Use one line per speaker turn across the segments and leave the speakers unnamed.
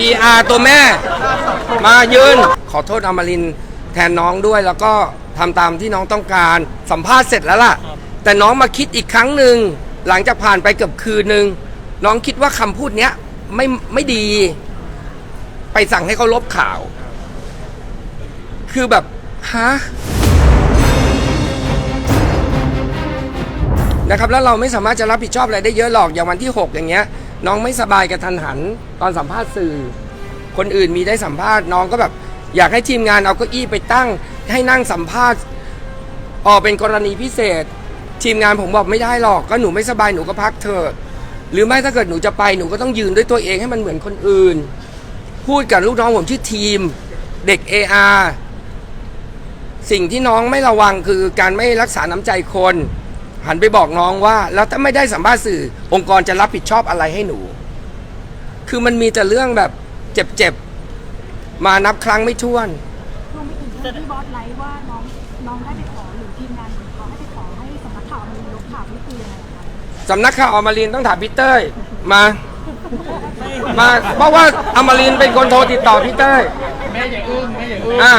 PR ตัวแม่ มายืน ขอโทษอมรินทร์แทนน้องด้วยแล้วก็ทำตามที่น้องต้องการสัมภาษณ์เสร็จแล้วล่ะ แต่น้องมาคิดอีกครั้งหนึ่งหลังจากผ่านไปเกือบคืนหนึ่งน้องคิดว่าคำพูดเนี้ยไม่ไม่ดี ไปสั่งให้เขาลบข่าว คือแบบฮะนะครับแล้วเราไม่สามารถจะรับผิดชอบอะไรได้เยอะหรอกอย่างวันที่ 6 อย่างเงี้ย น้องไม่สบายกับทันหันตอนสัมภาษณ์สื่อ คนอื่นมีได้สัมภาษณ์น้องก็แบบอยากให้ทีมงานเอาเก้าอี้ไปตั้ง ให้นั่งสัมภาษณ์ออกเป็นกรณีพิเศษ ทีมงานผมบอกไม่ได้หรอกก็หนูไม่สบายหนูก็พักเถอะหรือไม่ถ้าเกิดหนูจะไปหนูก็ต้องยืนด้วยตัวเองให้มันเหมือนคนอื่น พูดกับลูกน้องผมชื่อทีม เด็ก AR สิ่งที่น้องไม่ระวังคือการไม่รักษาน้ำใจคน หันไปบอกน้องว่า แล้วถ้าไม่ได้สัมภาษณ์สื่อ องค์กรจะรับผิดชอบอะไรให้หนู คือมันมีแต่เรื่องแบบเจ็บๆ มานับครั้งไม่ถ้วน
รวมไปถึงเรื่องที่บอสไลฟ์ว่าน้องน้องได้ไปขอหรือทีมงานของเขาให้ไปขอให้สำนักข่าวมันลบข่าวนี่คือยังไงคะ
สำนักข่าวอมรินทร์ต้องถามพี่เต้ยมา มา เพราะว่าอมรินทร์เป็นคนโทรติดต่อพี่เต้ย
แม่อย่าอึ้งแม่อย่าอึ้ง
อะ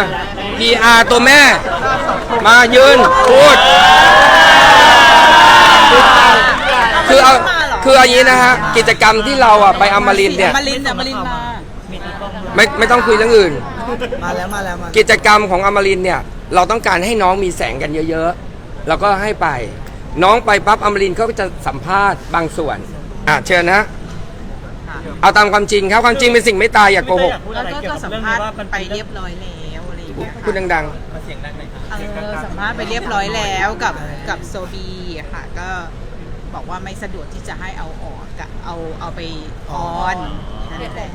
PR ตัวแม่ มายืนพูด คือเอาคืออย่างนี้นะฮะกิจกรรมที่เราอะไปอมรินทร์เนี่ย
มาลินอะมาลินมา
ไม่ไม่ต้องคุยเรื่องอื่น
มาแล้วมาแล้วมา
กิจกรรมของอมรินทร์เนี่ย เราต้องการให้น้องมีแสงกันเยอะๆแล้วก็ให้ไป น้องไปปั๊บอมรินทร์เขาก็จะสัมภาษณ์บางส่วนอะเชิญนะเอาตามความจริงครับความจริงเป็นสิ่งไม่ตายอย่าโกหก
แล้วก็ก็สัมภาษณ์ไปเรียบร้อยแล้วอะไรอย่างเงี้ย
พูดดัง
มาเสียงดังหน่อยครับ
เออสัมภาษณ์ไปเรียบร้อยแล้วกับกับโซบีค่ะก็ บอกว่าไม่สะดวกที่จะให้เอาออกกะเอาเอาไปออนนั่นแหละ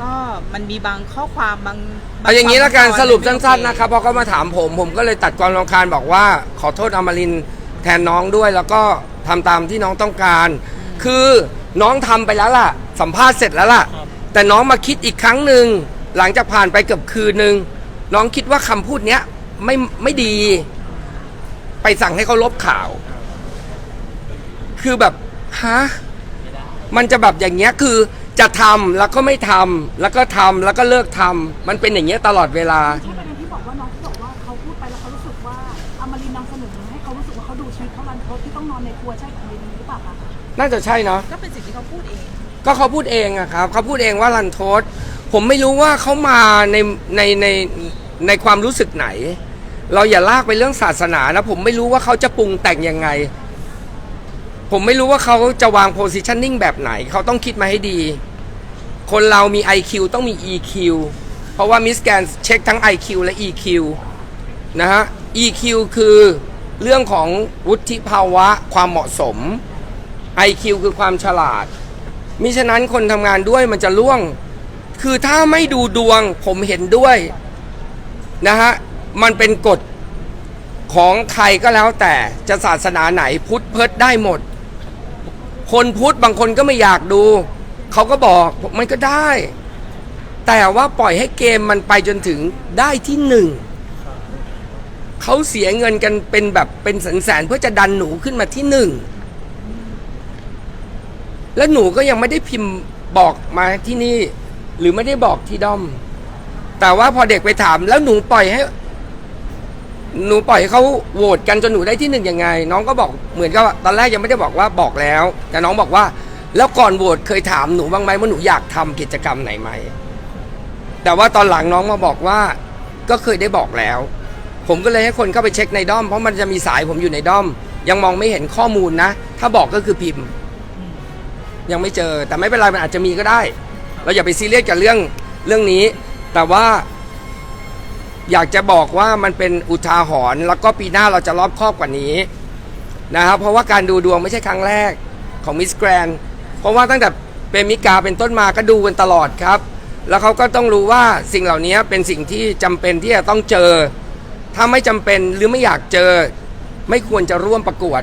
ก็มันมีบางข้อความบาง
ๆเอาอย่างนี้ละกันสรุปสั้นๆนะครับเพราะเขามาถามผมผมก็เลยตัดความรำคาญบอกว่า ขอโทษอมรินทร์แทนน้องด้วย แล้วก็ทำตามที่น้องต้องการ คือน้องทำไปแล้วล่ะ สัมภาษณ์เสร็จแล้วล่ะ แต่น้องมาคิดอีกครั้งหนึ่งหลังจากผ่านไปเกือบคืนหนึ่งน้องคิดว่าคำพูดเนี้ยไม่ไม่ดี ไปสั่งให้เขาลบข่าว คือแบบฮะมันจะแบบอย่างเงี้ยคือจะทำแล้วก็ไม่ทำแล้วก็ทำแล้วก็เลิกทำมันเป็นอย่างเงี้ยตลอดเวลา
ที่ประเด็นที่บอกว่าน้องเขาบอกว่าเขาพูดไปแล้วเขารู้สึกว่าอมรินทร์นำเสนอให้เขารู้สึกว่าเขาดูชีวิตเขารันทดที่ต้องนอนในครัวใช่ของเรนนี่หรือเปล่าคะ
น่าจะใช่เนาะ
ก็เป็นสิ่งที่เขาพูดเอง
ก็เขาพูดเองอะครับเขาพูดเองว่ารันโทษผมไม่รู้ว่าเขามาในในในในความรู้สึกไหน เราอย่าลากไปเรื่องศาสนานะ ผมไม่รู้ว่าเขาจะปรุงแต่งยังไง ผมไม่รู้ว่าเขาจะวางโพสิชันนิ่งแบบไหน เขาต้องคิดมาให้ดี คนเรามี IQ ต้องมี EQ เพราะว่ามิสแกนเช็คทั้ง IQ และ EQ นะฮะ EQ คือเรื่องของวุฒิภาวะความเหมาะสม IQ คือความฉลาด มิฉะนั้นคนทำงานด้วยมันจะล่วง คือถ้าไม่ดูดวงผมเห็นด้วยนะฮะ มันเป็นกฎของใครก็แล้วแต่จะศาสนาไหนพุทธเพิดได้หมด คนพุทธบางคนก็ไม่อยากดู เขาก็บอกมันก็ได้ แต่ว่าปล่อยให้เกมมันไปจนถึงได้ที่หนึ่งเขาเสียเงินกันเป็นแบบเป็นแสนๆเพื่อจะดันหนูขึ้นมาที่หนึ่งแล้วหนูก็ยังไม่ได้พิมพ์บอกมาที่นี่ หรือไม่ได้บอกที่ด้อม แต่ว่าพอเด็กไปถามแล้วหนูปล่อยให้ หนูปล่อยให้เขาโหวตกันจนหนูได้ที่หนึ่งยังไง น้องก็บอกเหมือนกับว่าตอนแรกยังไม่ได้บอกว่าบอกแล้ว แต่น้องบอกว่า แล้วก่อนโหวตเคยถามหนูบ้างไหมว่าหนูอยากทำกิจกรรมไหนไหมแต่ว่าตอนหลังน้องมาบอกว่าก็เคยได้บอกแล้ว ผมก็เลยให้คนเข้าไปเช็คในด้อม เพราะมันจะมีสายผมอยู่ในด้อม ยังมองไม่เห็นข้อมูลนะ ถ้าบอกก็คือพิมพ์ ยังไม่เจอแต่ไม่เป็นไรมันอาจจะมีก็ได้ เราอย่าไปซีเรียสกับเรื่องเรื่องนี้ แต่ว่า อยากจะบอกว่ามันเป็นอุทาหรณ์แล้วก็ปีหน้าเราจะรอบครอบกว่านี้นะครับเพราะว่าการดูดวงไม่ใช่ครั้งแรกของมิสแกรนเพราะว่าตั้งแต่เป็นมิกาเป็นต้นมาก็ดูกันตลอดครับ แล้วเขาก็ต้องรู้ว่าสิ่งเหล่านี้เป็นสิ่งที่จำเป็นที่จะต้องเจอ ถ้าไม่จำเป็นหรือไม่อยากเจอ ไม่ควรจะร่วมประกวด